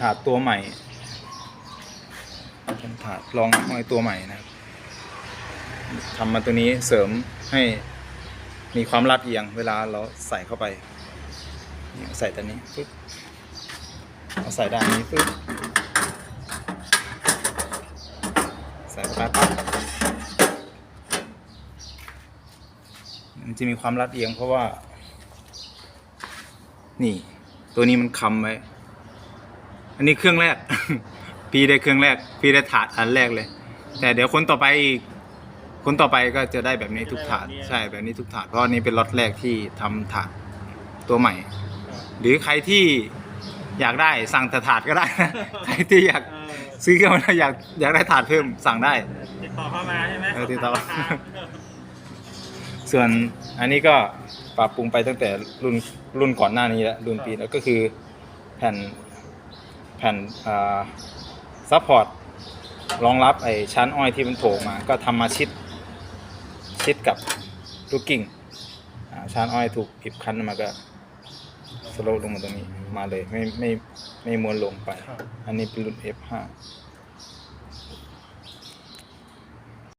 ถาดตัวใหม่เป็นถาดรองอ้อยตัวใหม่นะครับทำมาตัวนี้เสริมให้มีความลาดเอียงเวลาเราใส่เข้าไป ใส่ตัวนี้ปึ๊บเอาใส่ด้านนี้ปึ๊บใส่ไปปั๊บมันจะมีความลาดเอียงเพราะว่า นี่ ตัวนี้มันค้ำไว้ อันนี้เครื่องแรก พี่ได้เครื่องแรก พี่ได้ถาดอันแรกเลย แต่เดี๋ยวคนต่อไปอีกคนต่อไปก็จะได้แบบนี้ทุกถาดใช่แบบนี้ทุกถาดเพราะอันนี้เป็นล็อตแรกที่ทำถาดตัวใหม่ หรือใครที่อยากได้สั่งแต่ถาดก็ได้นะใครที่อยากเออซื้อเครื่องมาแล้วอยากอยากได้ถาดเพิ่มสั่งได้ ติดต่อเข้ามาใช่ไหมเออติดต่อสบถามราคาส่วนอันนี้ก็ปรับปรุงไปตั้งแต่รุ่นรุ่นก่อนหน้านี้แล้วรุ่นปีแล้วก็คือแผ่น แผ่นซัพพอร์ตรองรับไอ้ชั้นอ้อยที่มันโผล่มา ก็ทำมาชิดชิดกับลูกกิ่งอ่าชั้นอ้อยถูกผิบคั้นมาก็สโลว์ลงมาตรงนี้มาเลยไม่ไม่ไม่ม้วนลงไป อันนี้เป็นรุ่น F5